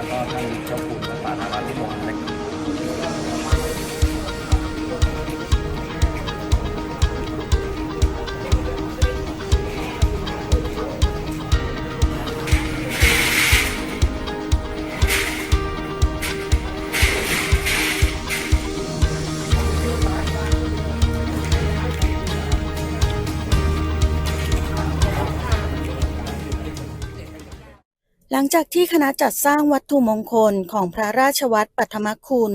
แล้วก็ท่านเจ้าคุณวัดป่านาราธิวงศ์ หลังจากที่คณะจัดสร้างวัตถุมงคลของพระราชวัตรปัทมคุณ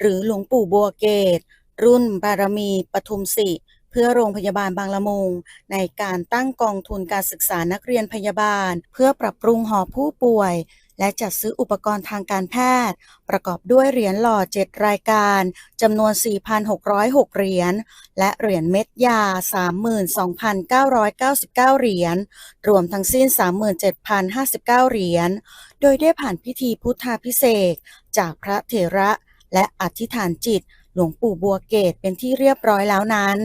หรือหลวงปู่บัวเกต รุ่นบารมีปทุมสิเพื่อโรงพยาบาลบางละมุง ในการตั้งกองทุนการศึกษานักเรียนพยาบาล เพื่อปรับปรุงหอผู้ป่วย และจัดซื้ออุปกรณ์ทางการแพทย์ ประกอบด้วยเหรียญหล่อ 7 รายการจำนวน 4,606 เหรียญ และเหรียญเม็ดยา 32,999 เหรียญ รวมทั้งสิ้น 37,059 เหรียญ โดยได้ผ่านพิธีพุทธาพิเศษจากพระเถระและอธิษฐานจิตหลวงปู่บัวเกตเป็นที่เรียบร้อยแล้วนั้น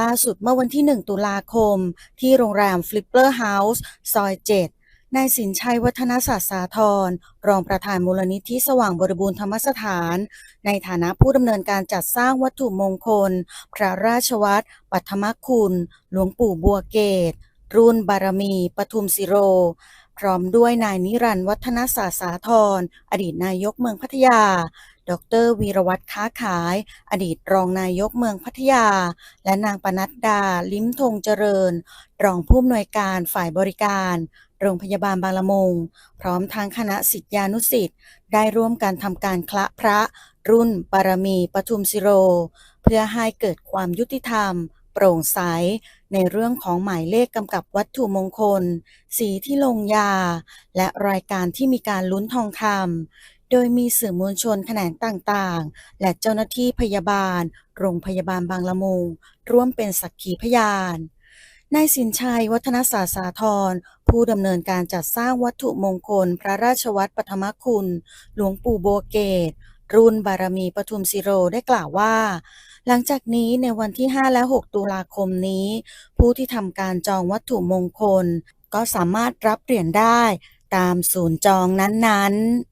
ล่าสุดเมื่อวันที่ 1 ตุลาคม ที่โรงแรมฟลิปเปอร์เฮาส์ซอย 7 นายสินชัยวัฒนศาสตร์สาธรรองประธานมูลนิธิสว่างบริบูรณ์ธรรมสถาน ในฐานะผู้ดำเนินการจัดสร้างวัตถุมงคล พระราชวัตรปัทมคุณ หลวงปู่บัวเกต รุ่นบารมี ปทุมสิโร พร้อมด้วยนายนิรันดร์วัฒนศาสตร์สาธรอดีตนายกเมืองพัทยาดรวีรวัตรค้าขาย อดีตรองนายกเมืองพัทยา และนางปนัดดา ลิ้มทงเจริญ รองผู้อำนวยการฝ่ายบริการ โรงพยาบาลบางละมุง พร้อมทางคณะศิษยานุศิษย์ได้ร่วมกันทำการคละพระรุ่นบารมีปทุมสิโร เพื่อให้เกิดความยุติธรรม โปร่งใส ในเรื่องของหมายเลขกำกับวัตถุมงคล สีที่ลงยา และรายการที่มีการลุ้นทองคำโดยมีสื่อมวลชนแขนงต่างๆ และเจ้าหน้าที่พยาบาล โรงพยาบาลบางละมุง ร่วมเป็นสักขีพยานนายสินชัย วัฒนศาสตร์สาธร ผู้ดำเนินการจัดสร้างวัตถุมงคล พระราชวัตรปฐมคุณ หลวงปู่โบเกต รุ่นบารมีปทุมสิโรได้กล่าวว่า หลังจากนี้ในวันที่ 5 และ 6 ตุลาคมนี้ ผู้ที่ทำการจองวัตถุมงคล ก็สามารถรับเหรียญได้ตามศูนย์จองนั้นๆ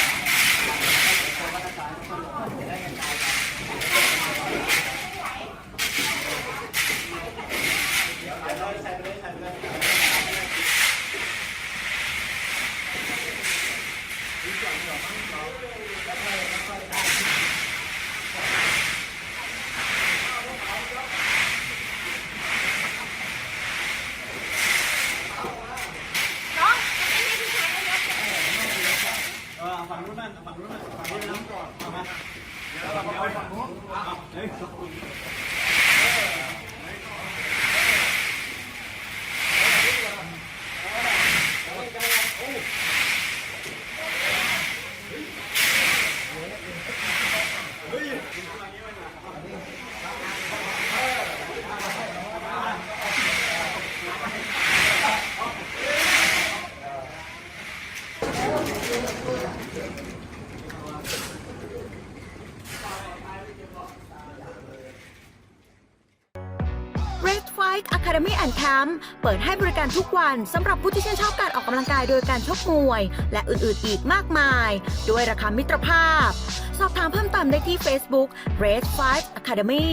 ฝั่งนู้นบ้างฝั่งนู้นบ้างฝั่งนู้นก่อนเอามาเดี๋ยวฝั่งนู้น Red Fight Academy and Camp เปิดให้บริการทุกวันสำหรับผู้ที่ชื่นชอบการออกกำลังกายโดยการชกมวย และอื่นๆอีกมากมาย ด้วยราคามิตรภาพ สอบถามเพิ่มเติมได้ที่ Facebook Red Fight Academy